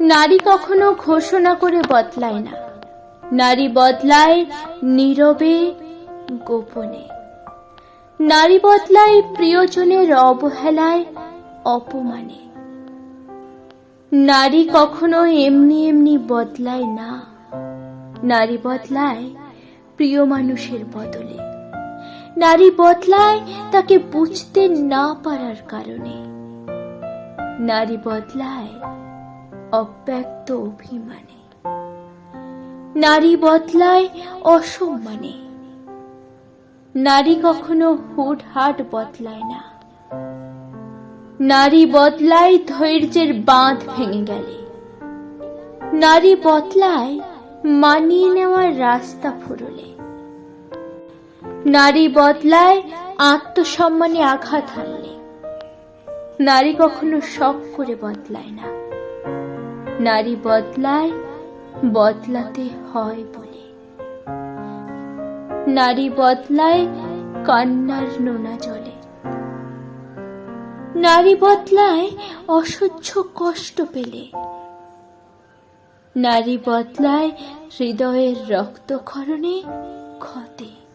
নারী কখনো ঘোষণা করে বদলায় না। নারী বদলায় নীরবে, গোপনে। নারী বদলায় প্রিয়জনের অবহেলায় অপমানে। নারী কখনো এমনি এমনি বদলায় না। নারী বদলায় প্রিয় মানুষের বদলে। নারী বদলায় তাকে বুঝতে না পারার কারণে। নারী বদলায় অব্যক্ত অভিমানে। নারী বদলায় অসম্মানে। নারী কখনো হুটহাট বদলায় না। নারী বদলায় ধৈর্যের বাঁধ ভেঙে গেলে। নারী বদলায় মানিয়ে নেওয়ার রাস্তা ফুরলে। নারী বদলায় আত্মসম্মানে আঘাত হানলে। নারী কখনো শখ করে বদলায় না। নারী বদলায়, বদলাতে হয় বলে। নারী বদলায়, কান্নার নোনা জলে। নারী বদলায়, অসহ্য কষ্ট পেলে। নারী বদলায়, হৃদয়ের রক্তক্ষরণে ক্ষতে।